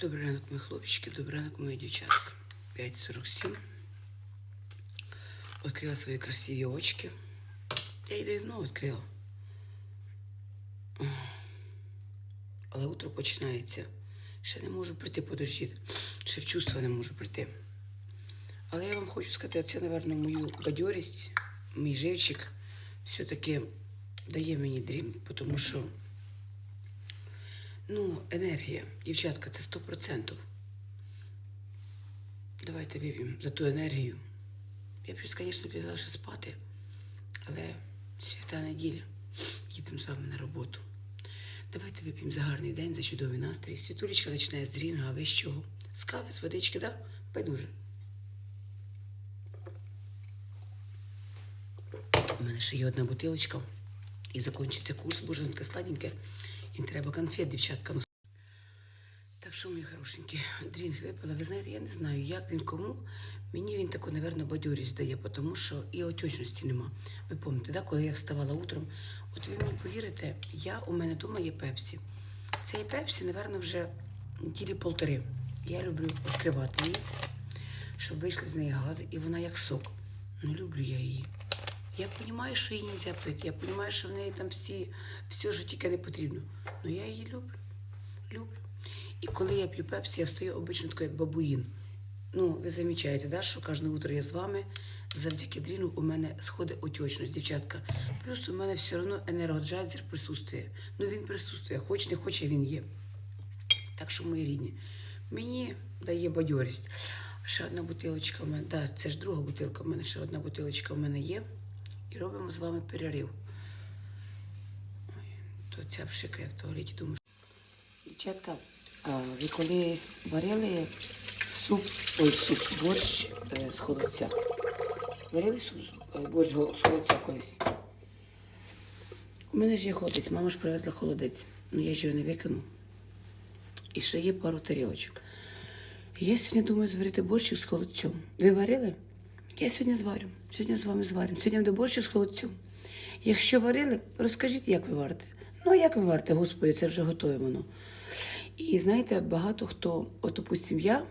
Добрий ранок, мої хлопчики, добрий ранок, мої дівчатка. 5.47. Відкрила свої красиві очки. Я її давно відкрила. Але утро починається. Ще не можу прийти, подождіть. Ще в чувства не можу прийти. Але я вам хочу сказати, це, напевно, мою бадьорість, мій живчик все-таки дає мені дрім, тому що Ну, енергія, дівчатка, це сто процентів. Давайте вип'ємо за ту енергію. Я б щось, звісно, підала ще спати, але свята неділя. Їдемо з вами на роботу. Давайте вип'ємо за гарний день, за чудовий настрій. Світулечка починає з дрінга, а ви з чого? З кави, з водички, да? Байдуже. У мене ще є одна бутилочка. І закінчиться курс, боже, таке сладеньке. І треба конфет, дівчатка. Ну, Так що, мої хорошенькі, дрінг випила. Ви знаєте, я не знаю, як він кому. Мені він таку, напевно, бадьорість дає, тому що і отечності нема. Ви пам'ятаєте, да, коли я вставала утром, от ви мені повірите, я, у мене вдома є пепсі. Цей пепсі, напевно, вже неділі полтори. Я люблю відкривати її, щоб вийшли з неї гази, і вона як сок. Ну, люблю я її. Я розумію, що її не можна пити. Я розумію, що в неї там всі, все що тільки не потрібно. Але я її люблю. Люблю. І коли я п'ю пепсі, я стою обично тако, як бабуїн. Ну, ви замічаєте, да, що кожне утро я з вами. Завдяки дріну у мене сходить отечність, дівчатка. Плюс у мене все одно енергоджайзер присутствує. Ну він присутствує, хоч не хоче, він є. Так що, мої рідні, мені дає бадьорість. Ще одна бутилочка в мене, да, це ж друга бутилка в мене, ще одна бутилочка в мене є. І робимо з вами перерив. То ця пшикає в туалеті, думаю. Дівчатка, ви колись варили суп, ой, суп, борщ е, з холодця? Варили суп, е, борщ з холодця колись? У мене ж є холодець, мама ж привезла холодець. Ну я ж його не викину. І ще є пару тарілочок. Я сьогодні думаю зварити борщик з холодцем. Ви варили? Я сьогодні зварю. Сьогодні з вами зваримо. Сьогодні буде борщик з холодцем. Якщо варили, розкажіть, як ви варите. Ну, як ви варите, господи, це вже готове воно. І знаєте, от багато хто, от, допустим, я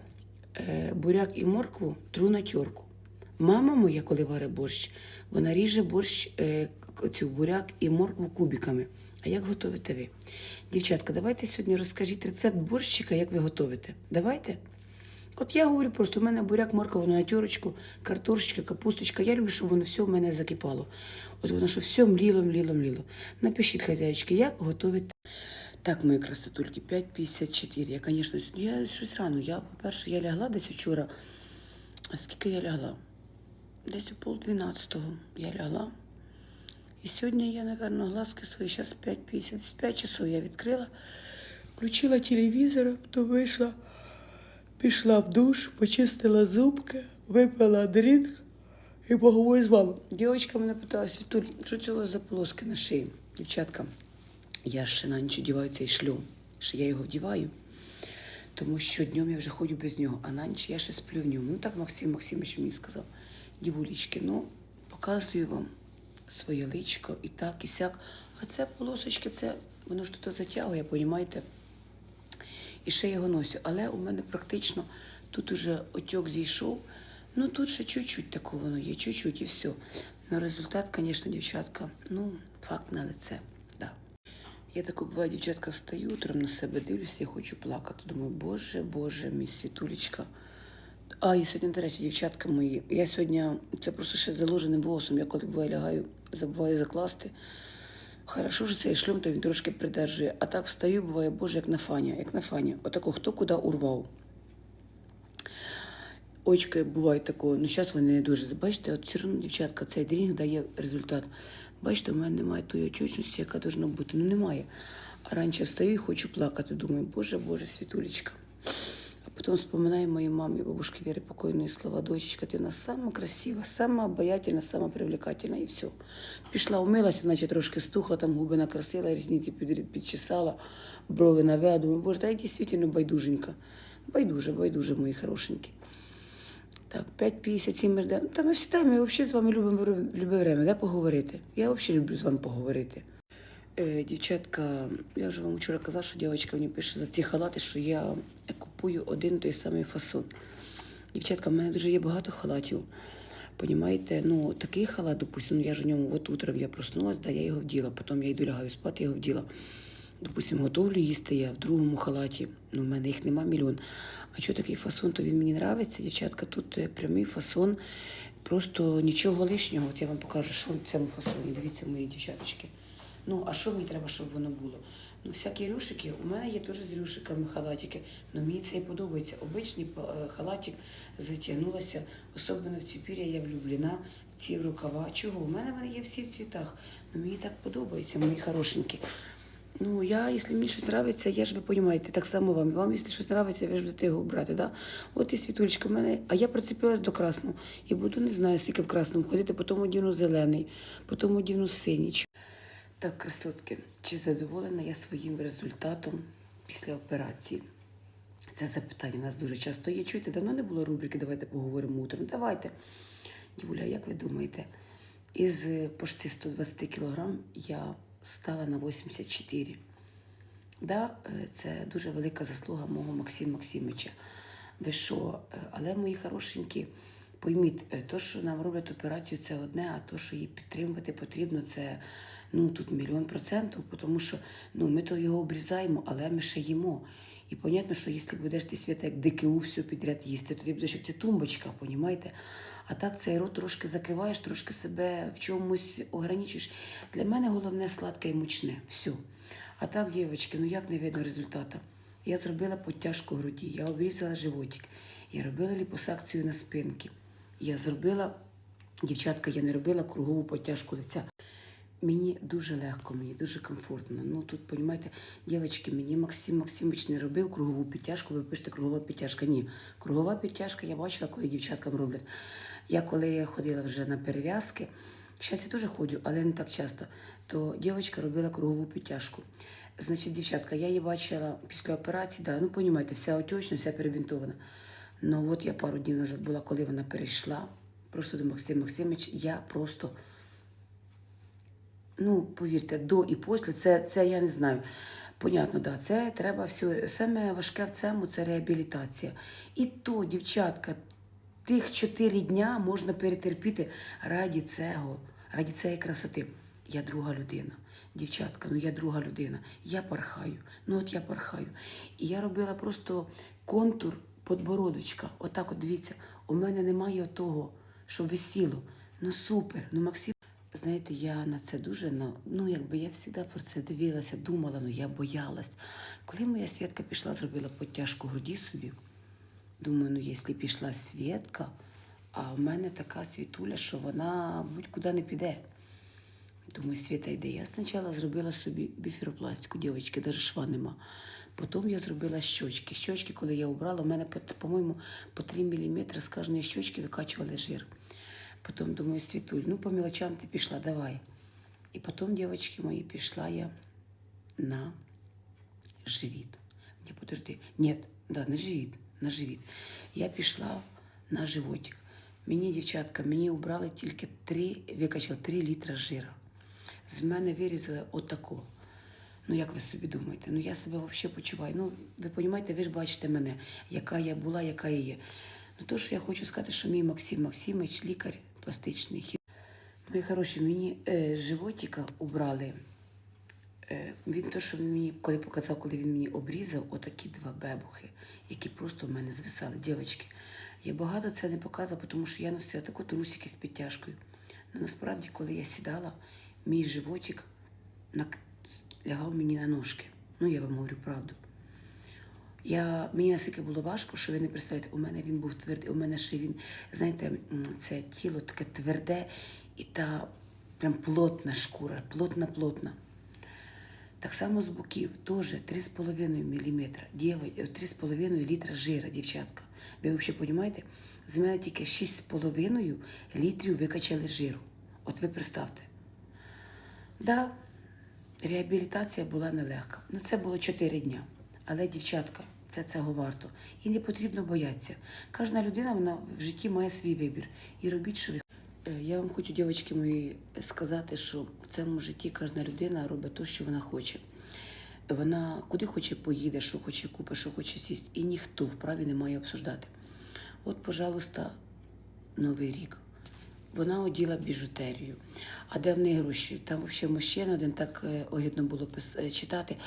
е, буряк і моркву тру на тьорку. Мама моя, коли варить борщ, вона ріже борщ, е, цю буряк і моркву кубиками. А як готуєте ви? Дівчатка, давайте сьогодні розкажіть рецепт борщика, як ви готуєте. Давайте. От я говорю просто, у мене буряк, морква, на тьорочку, картошечка, капусточка. Я люблю, щоб воно все в мене закипало. От воно, щоб все мліло, мліло, мліло. Напишіть, хазяїчки, як готуєте. Так, мої красотульки, 5.54. Я, звісно, я щось рано. Я, по-перше, я лягла десь вчора. А скільки я лягла? Десь у пол дванадцятого я лягла. І сьогодні я, напевно, глазки свої, зараз 5.50, десь 5 часов я відкрила, включила телевізор, то вийшла, пішла в душ, почистила зубки, випила дрінк і поговорю з вами. Дівчинка мене питала, Світуль, що вас за полоски на шиї? Дівчатка, я ще на ніч одіваю цей шлюм, що я його вдіваю. Тому що днем я вже ходжу без нього, а на ніч я ще сплю в ньому. Ну так Максим Максимович мені сказав. Дівулічки, ну показую вам своє личко і так, і сяк. А це полосочки, це воно ж тут затягує, понімаєте? І ще його носю. Але у мене практично тут уже отек зійшов. Ну тут ще чуть-чуть такого воно є, чуть-чуть і все. На результат, звісно, дівчатка, ну, факт на лице. Да. Я так буває, дівчатка, стою утром на себе дивлюся і хочу плакати. Думаю, боже, боже, мій світулечка. А, і сьогодні, до речі, дівчатка мої. Я сьогодні, це просто ще заложеним волосом. Я коли буває лягаю, забуваю закласти. Хорошо, що цей шлюм, то він трошки придержує. А так встаю, буває, боже, як на фані, як на фані. Отако, хто куди урвав. Очки бувають такого, ну зараз вони не дуже. Бачите, от все одно, дівчатка, цей дрінг дає результат. Бачите, у мене немає тої очочності, яка повинна бути. Ну немає. А раніше стою і хочу плакати. Думаю, боже, боже, світулечка. А потім вспоминаю моїй мамі, бабушки Віри покойної слова, дочечка, ти у нас сама красива, сама обаятельна, сама привлекательна і все. Пішла, умилася, наче трошки стухла, там губи накрасила, різниці під, підчесала, брови навела. Думаю, боже, та я дійсно байдуженька. Байдуже, байдуже, мої хорошенькі. Так, 5.57 ми ждемо. Та ми всі ми взагалі з вами любимо в любе время, да, поговорити. Я взагалі люблю з вами поговорити. Е, дівчатка, я вже вам вчора казала, що дівчинка мені пише за ці халати, що я купую. один той самий фасон. Дівчатка, в мене дуже є багато халатів. Понімаєте, ну такий халат, допустим, ну, я ж у ньому, от утром я проснулась, да, я його вділа, потім я йду лягаю спати, я його вділа. Допустим, готовлю їсти я в другому халаті. Ну, в мене їх нема мільйон. А що такий фасон, то він мені подобається. Дівчатка, тут е, прямий фасон, просто нічого лишнього. От я вам покажу, що в цьому фасоні. Дивіться, мої дівчаточки. Ну, а що мені треба, щоб воно було? Ну, всякі рюшики, у мене є теж з рюшиками халатики, але мені це і подобається. Обичний е, халатик затягнулася, особливо в ці пір'я я влюблена, в ці рукава. Чого? У мене вони є всі в цвітах. Ну, мені так подобається, мої хорошенькі. Ну, я, якщо мені щось подобається, я ж ви розумієте, так само вам. Вам, якщо щось подобається, ви ж будете його брати, да? От і світулечка в мене, а я прицепилась до красного. І буду не знаю, скільки в красному ходити, потім одіну зелений, потім одіну синій. Так, красотки, чи задоволена я своїм результатом після операції? Це запитання у нас дуже часто є. Чуєте, давно не було рубрики Давайте поговоримо утром. Давайте. Дівуля, як ви думаєте, із пошти 120 кілограм я стала на 84. Да, е, це дуже велика заслуга мого Максима Максимовича. Ви що? Е, Але мої хорошенькі, пойміть, е, то, що нам роблять операцію, це одне, а то, що її підтримувати потрібно, це ну тут мільйон процентів, тому що ну, ми то його обрізаємо, але ми ще їмо. І понятно, що якщо будеш ти свята як ДКУ все підряд їсти, то ти будеш як ця тумбочка, понімаєте? А так цей рот трошки закриваєш, трошки себе в чомусь ограничуєш. Для мене головне сладке і мучне. Все. А так, дівчатки, ну як не видно результату? Я зробила підтяжку груді, я обрізала животик, я робила ліпосакцію на спинки. Я зробила, дівчатка, я не робила кругову підтяжку лиця. Мені дуже легко, мені дуже комфортно. Ну тут, понімаєте, дівчатки, мені Максим Максимович не робив кругову підтяжку, ви пишете кругова підтяжка. Ні, кругова підтяжка я бачила, коли дівчаткам роблять. Я коли ходила вже на перев'язки, зараз я теж ходжу, але не так часто, то дівчинка робила кругову підтяжку. Значить, дівчатка, я її бачила після операції, да, ну понімаєте, вся отечна, вся перебінтована. Ну от я пару днів назад була, коли вона перейшла, просто до Максима Максимович, я просто ну, повірте, до і після, це, це я не знаю. Понятно, да, це треба все. Саме важке в цьому це реабілітація. І то, дівчатка, тих чотири дня можна перетерпіти раді цього, раді цієї красоти. Я друга людина. Дівчатка, ну я друга людина. Я пархаю. Ну от я пархаю. І я робила просто контур подбородочка. Отак, от дивіться, у мене немає того, що висіло. Ну супер, ну Максим. Знаєте, я на це дуже ну, ну якби я завжди про це дивилася, думала, ну я боялась. Коли моя Свідка пішла, зробила підтяжку груді собі, думаю, ну якщо пішла Свідка, а в мене така світуля, що вона будь-куди не піде. Думаю, Світа йде. Я спочатку зробила собі біфіропластику, дівчатки, навіть шва нема. Потім я зробила щочки. Щочки, коли я обрала, у мене, по- по-моєму, по 3 мм з кожної щочки викачували жир. Потім думаю, Світуль, ну по мелочам ти пішла, давай. І потім, дівчатки мої, пішла я на живіт. Ні, подожди. Ні, да, на живіт, на живіт. Я пішла на животик. Мені, дівчатка, мені убрали тільки 3, викачали 3 літра жира. З мене вирізали отако. Ну, як ви собі думаєте? Ну, я себе взагалі почуваю. Ну, ви розумієте, ви ж бачите мене, яка я була, яка я є. Ну, то, що я хочу сказати, що мій Максим Максимович, лікар пластичний хір. Мої хороші, мені е, животика убрали. Е, він то, що мені, коли показав, коли він мені обрізав, отакі два бебухи, які просто в мене звисали. Дівчатки, я багато це не показувала, тому що я носила таку трусики з підтяжкою. Ну, насправді, коли я сідала, мій животик нак- лягав мені на ножки. Ну, я вам говорю правду. Я, мені настільки було важко, що ви не представляєте, у мене він був твердий, у мене ще він, знаєте, це тіло таке тверде і та прям плотна шкура, плотна, плотна. Так само з боків теж 3,5 мм, 3,5 літра жира, дівчатка. Ви взагалі розумієте? З мене тільки 6,5 літрів викачали жиру. От ви представте. Да, реабілітація була нелегка. Ну, це було 4 дня. Але, дівчатка, це цього варто. І не потрібно боятися. Кожна людина вона в житті має свій вибір. І робіть, що ви Е, Я вам хочу, дівчатки мої, сказати, що в цьому житті кожна людина робить те, що вона хоче. Вона куди хоче поїде, що хоче купить, що хоче сість. І ніхто вправі не має обсуждати. От, пожалуйста, Новий рік. Вона оділа біжутерію. А де в неї гроші? Там взагалі мужчина один так е, огидно було е, читати.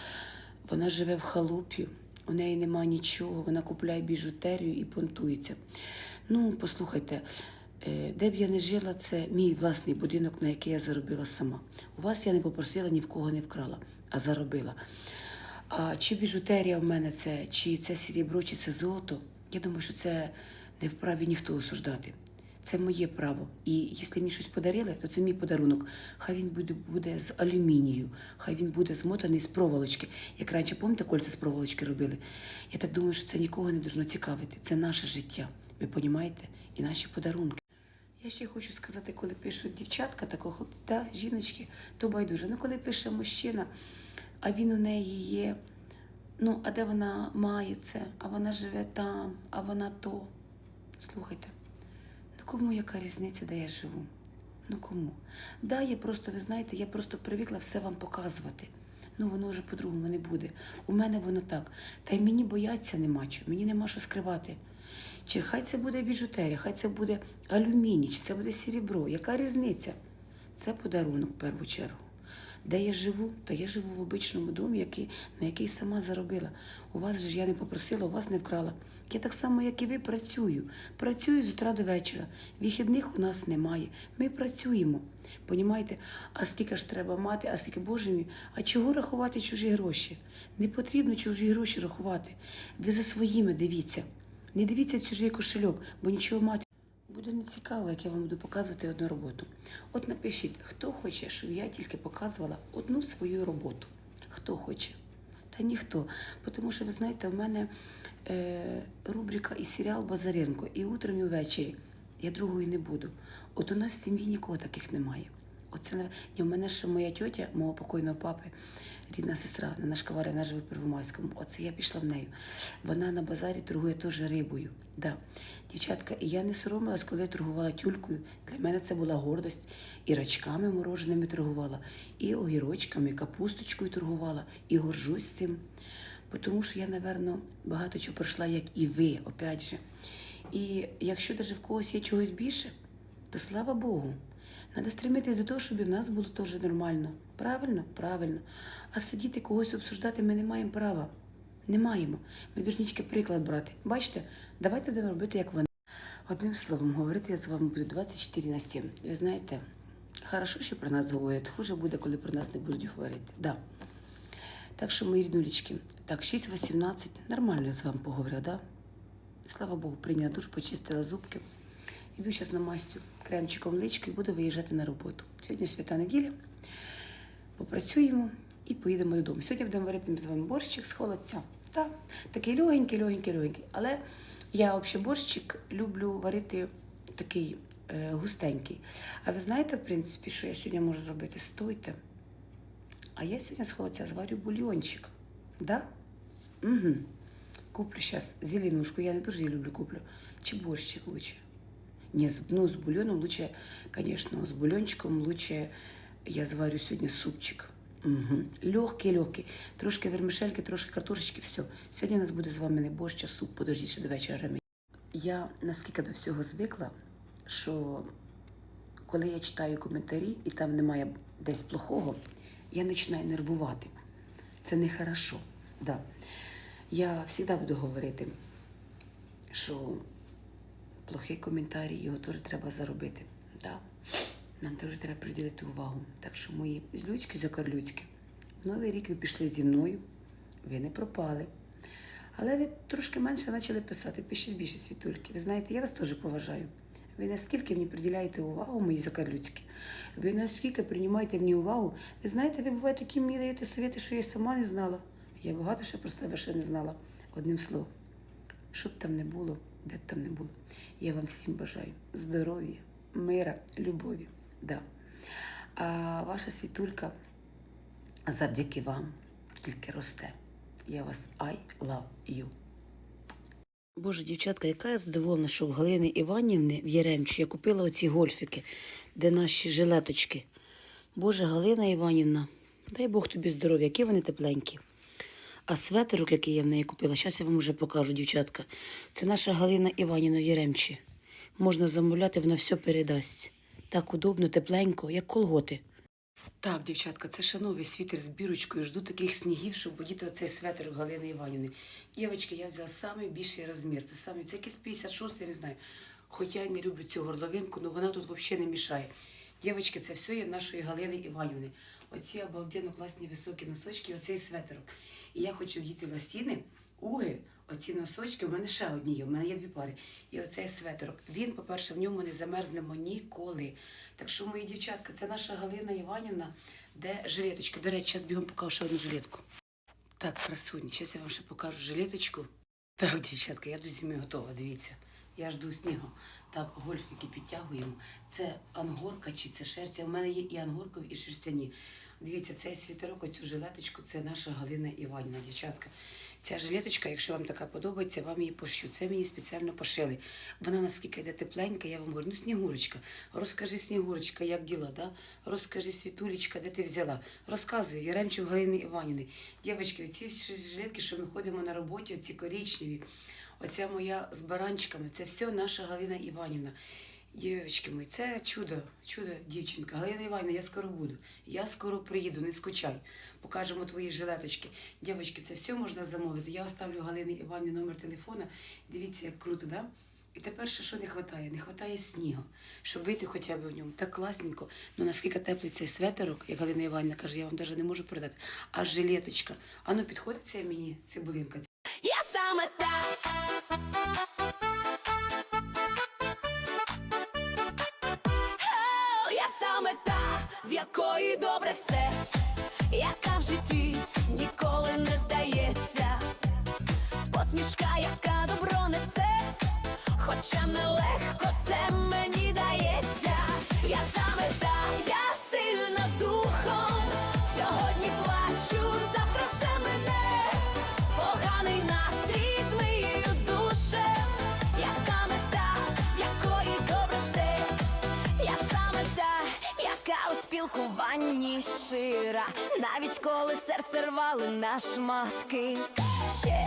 Вона живе в халупі, у неї нема нічого, вона купляє біжутерію і понтується. Ну, послухайте, е, де б я не жила, це мій власний будинок, на який я заробила сама. У вас я не попросила, ні в кого не вкрала, а заробила. А чи біжутерія в мене це, чи це срібло, чи це золото, я думаю, що це не вправі ніхто осуждати. Це моє право. І якщо мені щось подарили, то це мій подарунок. Хай він буде, буде з алюмінію, хай він буде змотаний з проволочки. Як раніше, пам'ятаєте, кольця з проволочки робили? Я так думаю, що це нікого не должно цікавити. Це наше життя. Ви розумієте? І наші подарунки. Я ще хочу сказати, коли пишуть дівчатка такого, да, жіночки, то байдуже. Ну, коли пише мужчина, а він у неї є. Ну, а де вона має це, а вона живе там, а вона то. Слухайте, кому яка різниця, де я живу? Ну кому? Да, я просто, ви знаєте, я просто привикла все вам показувати. Ну, воно вже по-другому не буде. У мене воно так. Та й мені бояться нема чого, мені нема що скривати. Чи хай це буде біжутерія, хай це буде алюміній, чи це буде срібро. Яка різниця? Це подарунок в першу чергу. Де я живу, то я живу в обичному домі, який, на який сама заробила. У вас же ж я не попросила, у вас не вкрала. Я так само, як і ви, працюю. Працюю з утра до вечора. Вихідних у нас немає. Ми працюємо. Понімаєте? А скільки ж треба мати, а скільки, Боже мій, а чого рахувати чужі гроші? Не потрібно чужі гроші рахувати. Ви за своїми дивіться. Не дивіться чужий кошельок, бо нічого мати. Буде не цікаво, як я вам буду показувати одну роботу. От напишіть, хто хоче, щоб я тільки показувала одну свою роботу. Хто хоче? Та ніхто. Тому що, ви знаєте, в мене е, рубрика і серіал Базаренко, і утром, і ввечері. Я другої не буду. От у нас в сім'ї нікого таких немає. Оце не Ні, у мене ще моя тьотя, мого покойного папи, рідна сестра, на наш каварі, вона живе в Первомайському. Оце я пішла в нею. Вона на базарі торгує теж рибою. Да. Дівчатка, і я не соромилась, коли я торгувала тюлькою. Для мене це була гордость. І рачками мороженими торгувала, і огірочками, і капусточкою торгувала, і горжусь цим. Тому що я, напевно, багато чого пройшла, як і ви, опять же. І якщо навіть в когось є чогось більше, то слава Богу. Треба стремитись до того, щоб і в нас було теж нормально. Правильно? Правильно. А сидіти когось обсуждати ми не маємо права. Не маємо. Ми дуже приклад брати. Бачите, давайте будемо робити, як вони. Одним словом, говорити я з вами буду 24 на 7. Ви знаєте, хорошо, що про нас говорять, хуже буде, коли про нас не будуть говорити. Да. Так що, мої ріднулечки, так, 6.18, нормально я з вами поговорю, да? Слава Богу, прийняла душ, почистила зубки. Іду зараз на мастю кремчиком лички і буду виїжджати на роботу. Сьогодні свята неділя. Попрацюємо і поїдемо додому. Сьогодні будемо варити з вами борщик з холодця. Так, такий легенький, легенький, легенький. Але я взагалі борщик люблю варити такий е, густенький. А ви знаєте, в принципі, що я сьогодні можу зробити? Стойте. А я сьогодні з холодця зварю бульйончик. Да? Угу. Куплю зараз зеленушку, я не дуже її люблю, куплю. Чи борщик лучше? Не, ну, с бульоном лучше, конечно, с бульончиком лучше я зварю сегодня супчик. Угу. Легкий, легкий. Трошки вермишельки, трошки картошечки, все. Сьогодні у нас буде з вами не борщ, а суп. Подождіть ще до вечора. Я наскільки до всього звикла, що коли я читаю коментарі і там немає десь плохого, я починаю нервувати. Це не хорошо. Да. Я завжди буду говорити, що плохий коментарій, його теж треба заробити. Да. Нам теж треба приділити увагу. Так що мої злючки закарлюцькі. В новий рік ви пішли зі мною, ви не пропали. Але ви трошки менше почали писати, пишіть більше світульки. Ви знаєте, я вас теж поважаю. Ви наскільки мені приділяєте увагу, мої закарлюцькі? Ви наскільки приймаєте мені увагу? Ви знаєте, ви буває такі мені даєте совєти, що я сама не знала. Я багато ще про себе ще не знала. Одним словом. Що б там не було, де б там не було. Я вам всім бажаю здоров'я, мира, любові. Да. А ваша світулька завдяки вам тільки росте. Я вас I love you. Боже, дівчатка, яка я задоволена, що в Галини Іванівни в Яремчі я купила оці гольфики, де наші жилеточки. Боже, Галина Іванівна, дай Бог тобі здоров'я, які вони тепленькі. А светерок, який я в неї купила, зараз я вам вже покажу, дівчатка. Це наша Галина Іванівна в Єремчі. Можна замовляти, вона все передасть. Так удобно, тепленько, як колготи. Так, дівчатка, це шановий світер з бірочкою. Жду таких снігів, щоб одіти оцей светр Галини Іванівни. Дівчатки, я взяла самий більший розмір. Це саме це якийсь 56, я не знаю. Хоча я не люблю цю горловинку, але вона тут взагалі не мішає. Дівчатки, це все є нашої Галини Іванівни. Оці обалденно класні високі носочки, оцей светерок. І я хочу вдіти ласіни, уги, оці носочки. У мене ще одні є, у мене є дві пари. І оцей светерок. Він, по-перше, в ньому не замерзнемо ніколи. Так що, мої дівчатка, це наша Галина Іванівна, де жилеточка. До речі, зараз бігом покажу ще одну жилетку. Так, красуні, зараз я вам ще покажу жилеточку. Так, дівчатка, я до зими готова, дивіться. Я жду снігу. Так, гольфики підтягуємо. Це ангорка чи це шерсть. У мене є і ангоркові, і шерстяні. Дивіться, цей світерок, оцю жилеточку, це наша Галина Іванівна, дівчатка. Ця жилеточка, якщо вам така подобається, вам її пошью. Це мені спеціально пошили. Вона наскільки йде тепленька, я вам говорю, ну Снігурочка, розкажи Снігурочка, як діла, да? Розкажи Світулечка, де ти взяла. Розказуй, Яремчук Галини Іванівни. Дівчатки, ці жилетки, що ми ходимо на роботі, ці коричневі, оця моя з баранчиками, це все наша Галина Іванівна. Дівчатки мої, це чудо, чудо, дівчинка. Галина Іванівна, я скоро буду. Я скоро приїду, не скучай. Покажемо твої жилеточки. Дівчатки, це все можна замовити. Я оставлю Галини Іванівні номер телефона. Дивіться, як круто, да? І тепер ще що не вистачає? Не вистачає снігу, щоб вийти хоча б в ньому. Так класненько. Ну наскільки теплий цей светерок, як Галина Іванівна каже, я вам навіть не можу передати. А жилеточка. А ну підходить це мені цибулинка. Хоча нелегко це мені дається. Я саме та, я сильна духом. Сьогодні плачу, завтра все мене. Поганий настрій змиєю душем. Я саме та, якої добре все. Я саме та, яка у спілкуванні шира, навіть коли серце рвали на шматки, ще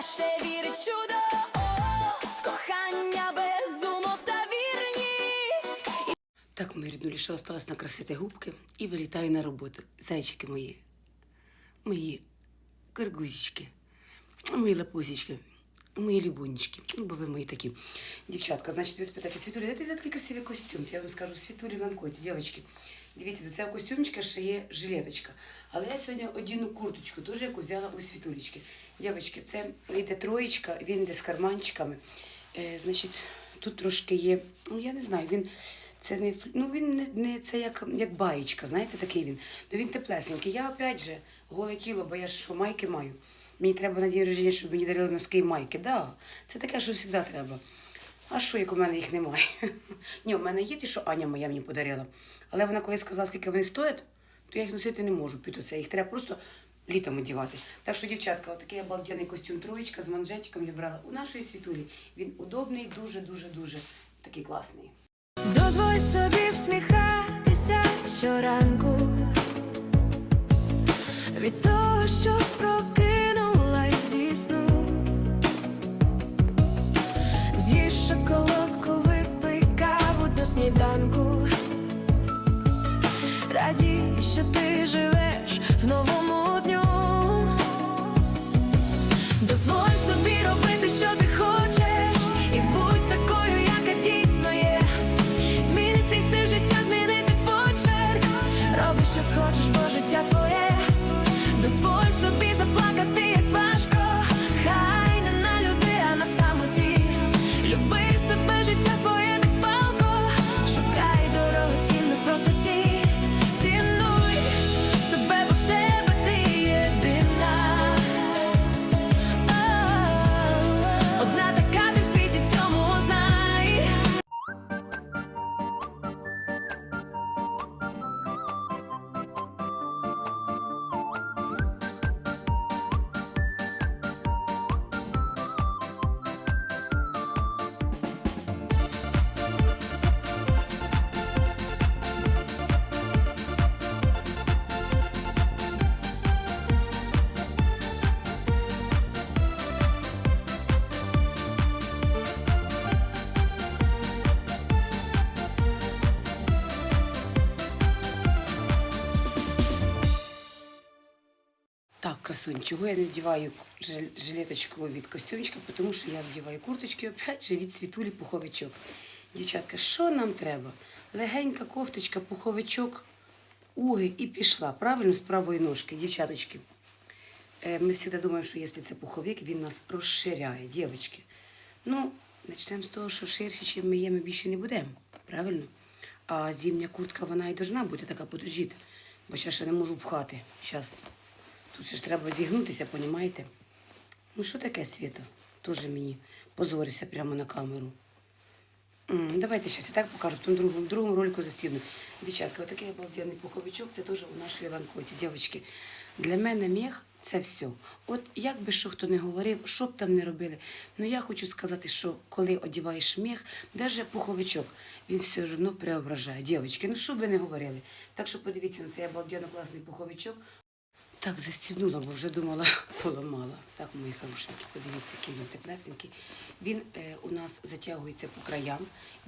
яка ще вірить в чудо, О, кохання без умов та вірність. Так, мої ріднулі, що осталось накрасити губки і вилітаю на роботу. Зайчики мої, мої каргузічки, мої лапусічки, мої любунечки. Ну, бо ви мої такі. Дівчатка, значить, ви спитаєте, Світулі, де ти такий красивий костюм? Я вам скажу, Світулі ланкоті, дівчатки. Дивіться, до цього костюмчика ще є жилеточка. Але я сьогодні одіну курточку, теж яку взяла у Світулечки. Дівчатки, це йде троєчка, він йде з карманчиками. Е, значить, тут трошки є, ну я не знаю, він це не ну він не, не це як, як баєчка, знаєте, такий він. Ну він теплесенький. Я опять же голе тіло, бо я ж що майки маю. Мені треба на день рождення, щоб мені дарили носки і майки. Да, це таке, що завжди треба. А що, як у мене їх немає? Ні, у мене є ті, що Аня моя мені подарила. Але вона коли сказала, скільки вони стоять, то я їх носити не можу під оце. Їх треба просто літом одягати. Так що, дівчатка, отакий обалденний костюм троєчка з манжетиком я брала у нашої світулі. Він удобний, дуже, дуже, дуже такий класний. Дозволь собі всміхатися щоранку від того, що прокинулась красунь, чого я не вдіваю жил- жилеточку від костюмчика, тому що я вдіваю курточки, опять же, від світулі пуховичок. Дівчатка, що нам треба? Легенька кофточка, пуховичок, уги і пішла. Правильно, з правої ножки, дівчаточки. Е, Ми завжди думаємо, що якщо це пуховик, він нас розширяє, дівчатки. Ну, почнемо з того, що ширше, чим ми є, ми більше не будемо. Правильно? А зимня куртка, вона і должна бути така подождіть. Бо ще не можу пхати. Щас. Тут ще ж треба зігнутися, понімаєте? Ну що таке, Світа? Тоже мені позорися прямо на камеру. Давайте зараз я так покажу, в тому другому, другому ролику застібну. Дівчатка, отакий обалденний пуховичок, це теж у нашій ланкоті. Дівчатки, для мене мех – це все. От як би що хто не говорив, що б там не робили, ну я хочу сказати, що коли одіваєш мех, навіть пуховичок, він все одно преображає. Дівчатки, ну що б ви не говорили. Так що подивіться на цей обалденно класний пуховичок. Так, застібнула, бо вже думала, поламала. Так, мої хорошенькі, подивіться, який він теплесенький. Він е, у нас затягується по краям.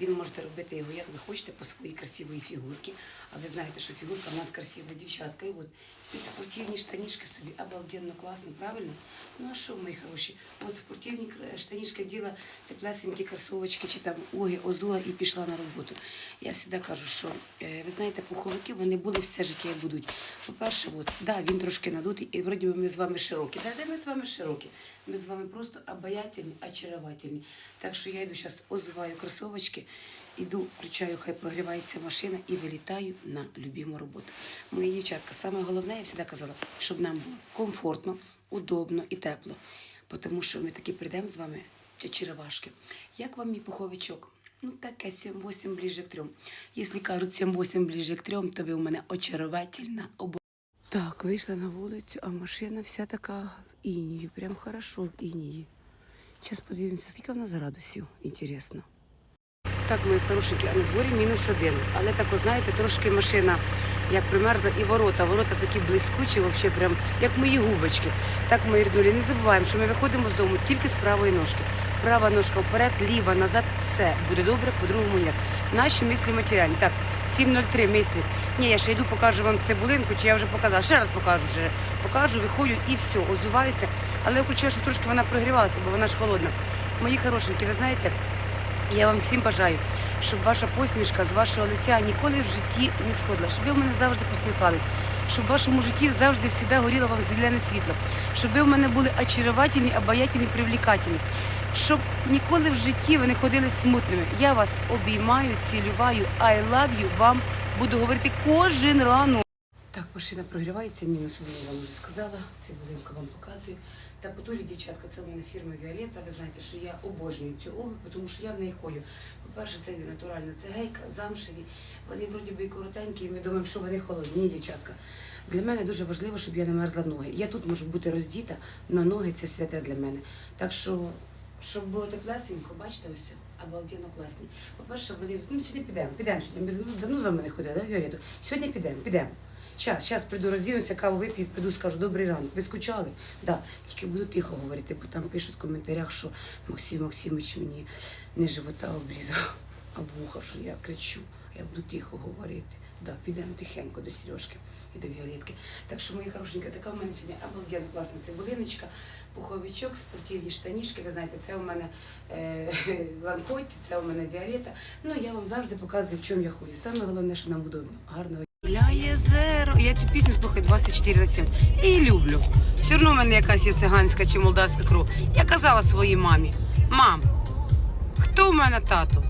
Він можете робити його, як ви хочете, по своїй красивій фігурці. А ви знаєте, що фігурка у нас красива дівчатка. І от під спортивні штанішки собі обалденно класно, правильно? Ну а що, мої хороші? От спортивні штанішки вділа теплесенькі кросовочки чи там оги, озула і пішла на роботу. Я завжди кажу, що е, ви знаєте, пуховики вони були все життя і будуть. По-перше, от, да, він трошки надутий, і вроді ми з вами широкі. Да, де ми з вами широкі? Ми з вами просто обаятельні, очаровательні. Так що я йду зараз озуваю кросовочки, іду, включаю, хай прогрівається машина і вилітаю на любиму роботу. Мої дівчатка, саме головне, я завжди казала, щоб нам було комфортно, удобно і тепло. Тому що ми таки прийдемо з вами черевашки. Як вам мій пуховичок? Ну, таке 7-8 ближе к трьом. Якщо кажуть 7-8 ближе к трьом, то ви у мене очаровательна обо. Так, вийшла на вулицю, а машина вся така в інії, прям хорошо в інії. Зараз подивимося, скільки в нас градусів, інтересно. Так, мої хорошенькі, а на дворі мінус один. Але так, знаєте, трошки машина як примерзла і ворота. Ворота такі блискучі, взагалі, прям як мої губочки. Так, мої ріднулі, не забуваємо, що ми виходимо з дому тільки з правої ножки. Права ножка вперед, ліва, назад, все буде добре, по-другому ніяк. Наші мислі матеріальні. Так, 7.03 мислі. Ні, я ще йду, покажу вам цибулинку, чи я вже показала. Ще раз покажу вже. Покажу, виходжу і все, озуваюся. Але включаю, що трошки вона прогрівалася, бо вона ж холодна. Мої хорошенькі, ви знаєте, я вам всім бажаю, щоб ваша посмішка з вашого лиця ніколи в житті не сходила, щоб ви в мене завжди посміхались, щоб в вашому житті завжди всегда горіло вам зелене світло, щоб ви в мене були очаровательні, обаятельні, привлекательні, щоб ніколи в житті ви не ходили смутними. Я вас обіймаю, цілюваю, I love you, вам буду говорити кожен ранок. Так, машина прогрівається, мінус я вам вже сказала. Це будинку вам показую. Та потулі, дівчатка, це в мене фірма Віолетта. Ви знаєте, що я обожнюю цю обувь, тому що я в неї ходжу. По-перше, це натуральна цегейка, замшеві. Вони вроді би і коротенькі, і ми думаємо, що вони холодні, Ні, дівчатка. Для мене дуже важливо, щоб я не мерзла ноги. Я тут можу бути роздіта, на ноги це святе для мене. Так що, щоб було теплесенько, бачите, ось обалденно класні. По-перше, вони ну сьогодні підемо, підемо сьогодні. Ми давно за мене ходили, да, Віолетто? Сьогодні підемо, підемо. Щас, щас прийду, роздінуся, каву вип'ю, піду, скажу, добрий ранок. Ви скучали? Да. Тільки буду тихо говорити, бо там пишуть в коментарях, що Максим Максимович мені не живота обрізав, а вуха, що я кричу. Я буду тихо говорити. Да, підемо тихенько до Сережки і до Віолетки. Так що, мої хорошенькі, така в мене сьогодні обалденно класна цибулиночка, пуховичок, спортивні штанішки. Ви знаєте, це у мене е, ланкотті, це у мене Віолета. Ну, я вам завжди показую, в чому я хую. Саме головне, що нам удобно. Гарного Гуляє зеро. Я цю пісню слухаю 24 на 7. І люблю. Все одно в мене якась є циганська чи молдавська кров. Я казала своїй мамі: мам, хто в мене тато?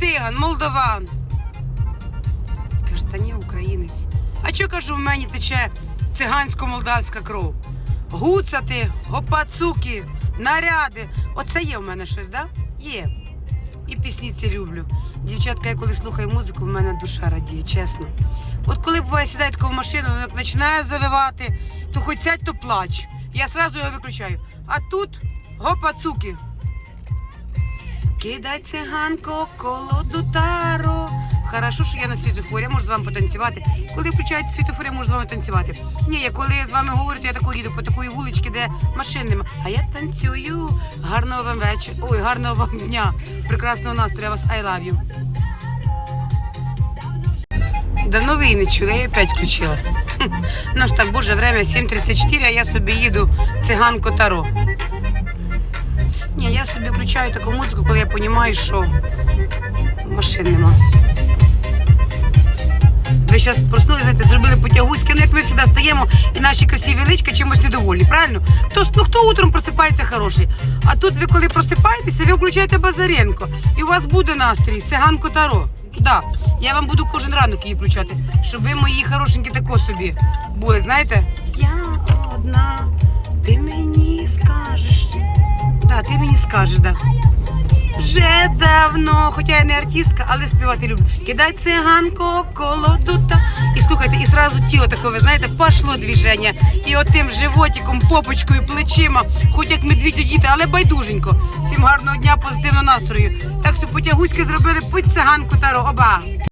Циган, молдаван. Українець. А що кажу, в мені тече цигансько-молдавська кров? Гуцати, гопацуки, наряди. Оце є в мене щось, да? Є. І пісні ці люблю. Дівчатка, я коли слухаю музику, в мене душа радіє, чесно. От коли буває сідає в машину, він починає завивати, то хоч сядь, то плач. Я сразу його виключаю. А тут гопа цуки. Кидай циганко колоду таро. Хорошо, що я на світофорі, я можу з вами потанцювати. Коли включають світофор, я можу з вами танцювати. Ні, я коли з вами говорю, то я таку їду по такої вуличці, де машин нема. А я танцюю. Гарного вам вечора. Ой, гарного вам дня. Прекрасного настрою. Я вас I love you. Давно ви її не чули, я її опять включила. Ну ж так, боже, время 7.34, а я собі їду циганко Таро. Ні, я собі включаю таку музику, коли я розумію, що машин нема. Ви зараз проснули, знаєте, зробили потягуськи, ну як ми завжди стаємо і наші красиві личка чимось недовольні, правильно? Хто, ну, хто утром просипається хороший? А тут ви коли просипаєтеся, ви включаєте Базаренко, і у вас буде настрій, Сиганко Таро. Да, я вам буду кожен ранок її включати, щоб ви мої хорошенькі тако собі були, знаєте? Я одна, ти мені скажеш. Да, ти мені скажеш, да. Вже давно, хоча я не артистка, але співати люблю. Кидай циганко коло тута. І слухайте, і сразу тіло таке, ви знаєте, пошло движення. І отим животиком, попочкою, плечима, хоч як медвідь діти, але байдуженько. Всім гарного дня, позитивного настрою. Так що потягуськи зробили пить циганку таро. Оба.